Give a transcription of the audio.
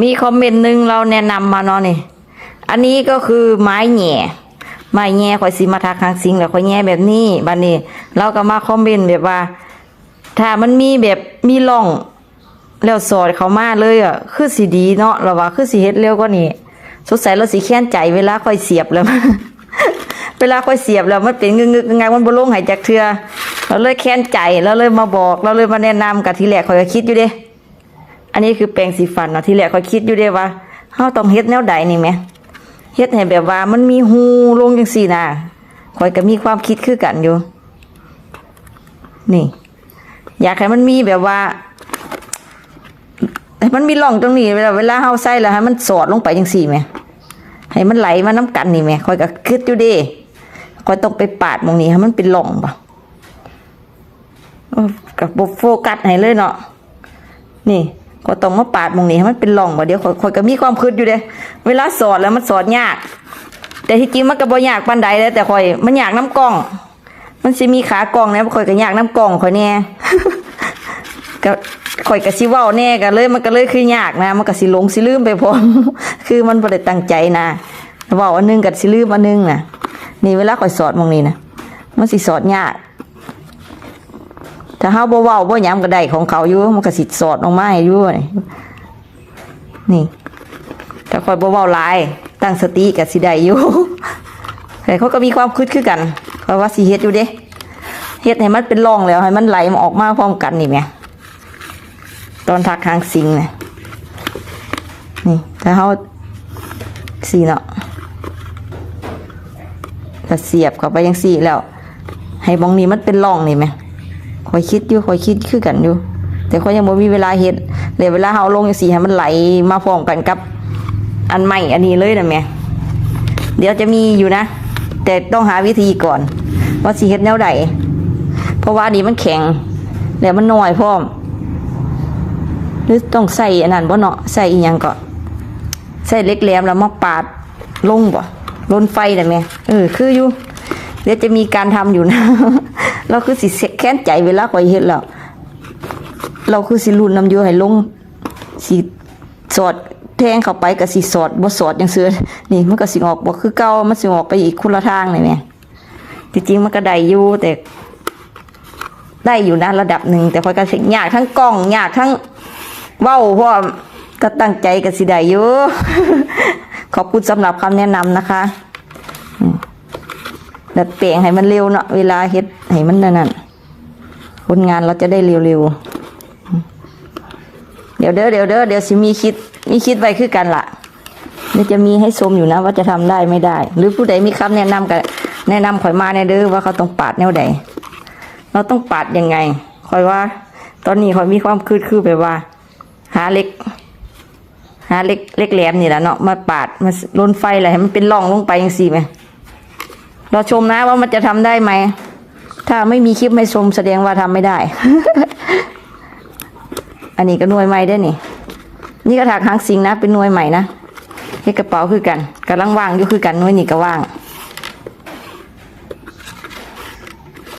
มีคอมเมนต์หนึ่งเราแนะนำมาเนาะนี่ อันนี้ก็คือไม้แหง่ไม้แง่ข่อยสิมาทักทางสิงแล้วข่อยแง่แบบนี้บัดนี้ เราก็มาคอมเมนต์แบบว่า ถ้ามันมีแบบมีร่อง แล้วสอดเขามาเลยอะคือสิดีเนาะเราว่าคือสิเฮ็ดเร็วกว่านี้สงสัยเราสิแค้นใจเวลาค่อยเสียบแล้ว เวลาค่อยเสียบแล้วมันเป็นเงึกๆงางมันบ่ลงหายจากเทือเราเลยแค้นใจเราเลยมาบอก เราเลยมาแนะนำกับทีแรกข่อยก็คิดอยู่เด้ อันนี้คือแปรงสีฟันเนาะที่แรกข่อยคิดอยู่เด้ว่าเฮาต้องเฮ็ดแนวใดนี่แหมเฮ็ดให้แบบว่ามันมีหูลงจังซี่นะข่อยก็มีความคิดคือกันอยู่ นี่ อยากให้มันมีแบบว่าให้มันมีร่องตรงนี้เวลาเวลาเฮาใส่แล้วให้มันสอดลงไปจังซี่แหมให้มันไหลมาน้ำกันนี่แหมข่อยก็คิดอยู่เด้ข่อยต้องไปปาดมองนี้ให้มันเป็นร่องบ่เออกับโฟกัสให้เลยเนาะนี่ ก็ต้องมาปาดมองนี้ให้มันเป็นร่องบ่เดี๋ยวข่อยก็มีความคิดอยู่เด้เวลาสอดแล้วมันสอดยาก แต่ที่จริงมันก็บ่ยากปานใดเลยแต่ข่อยมันยากน้ำกล้อง มันสิมีขากล้องนะข่อยก็ยากน้ำกล้องข่อยแน่ก็ข่อยก็สิเว้าแน่ก็เลยมันก็เลยคือยากนะ มันก็สิหลงสิลืมไปพร้อมคือมันบ่ได้ตั้งใจนะเว้าอันหนึงก็สิลืมอันหนึงน่ะนี่เวลาข่อยสอนหมองนี้นะมันสิสอนยาก ถ้าเฮาบ่เว้าบ่หยังก็ได้ของเขาอยู่มันก็สิสอดออกมาให้อยู่นี่นี่ถ้าข่อยบ่เว้าหลายตั้งสติก็สิได้อยู่แต่เขาก็มีความคิดคือกันเขาะว่าสิเฮ็ดอยู่เด้เฮ็ดให้มันเป็นร่องแล้วให้มันไหลมาออกมาพร้อมกันนี่แหมตอนทักทางสิงนะนี่ถ้าเฮาสีเนาะถ้าเสียบเข้าไปยังสี่แล้ว ให้บองนี้มันเป็นร่องนี่ไหม คอยคิดอยู่คอยคิดคือกันอยู่ แต่คอยยังบ่มีเวลาเฮ็ดเลยเวลาเฮาลงจังซี่ให้มันไหลมาพร้อมกันกับ อันใหม่อันนี้เลยนะแม่เดี๋ยวจะมีอยู่นะ แต่ต้องหาวิธีก่อน ว่าสิเฮ็ดแนวใดเพราะว่าอันนี้มันแข็งแล้วมันน้อยพร้อมหรือต้องใส่อันนั้นบ่เนาะใส่อีหยังก็ใส่เล็กแหลมแล้วมาปาดลงบ่ลนไฟได้ไหมเออคืออยู่เดี๋ยวจะมีการทำอยู่นะ เราคือสิแค้นใจเวลาข่อยเฮ็ดแล้ว เราคือสิรุ่นนำอยู่ให้ลงสิสอดแทงเข้าไปกับสิสอดบ่สอดจังซี่นี่มันก็สิออกบ่คือเก่ามันสิออกไปอีกคนละทางนี่แม่จริงๆมันก็ได้อยู่แต่ได้อยู่นะระดับหนึ่งแต่พอยก็ยากทั้งกล้องยากทั้งเว้าเพราะก็ตั้งใจกับสิได้อยู่ ขอบคุณสำหรับคำแนะนำนะคะ ดัดแปลงให้มันเร็วเนาะเวลาเฮ็ดให้มันนั่นนั่นผลงานเราจะได้เร็วๆเดี๋ยวเด้อเดี๋ยวเด้อเดี๋ยวสิมีคิดมีคิดไว้คือกันล่ะเดี๋ยวจะมีให้ชมอยู่นะ ว่าจะทำได้ไม่ได้ หรือผู้ใดมีคำแนะนำก็แนะนำข่อยมาในเด้อว่าเขาต้องปาดแนวใดเราต้องปัดยังไงคอยว่า ตอนนี้คอยมีความคืดคือแบบว่า หาเล็กหาเล็กเล็กแหลมนี่แหละเนาะมาปาดมาลนไฟอะไรให้มันเป็นร่องลงไปยังสี่ไหม เราชมนะว่ามันจะทำได้ไหม ถ้าไม่มีคลิปให้ชมแสดงว่าทำไม่ได้ อันนี้ก็หน่วยใหม่ได้นี่ นี่ก็ถักหางสิงนะเป็นหน่วยใหม่นะให้กระเป๋าคือกันกำลังว่างอยู่คือกันหน่วยนี่ก็ว่าง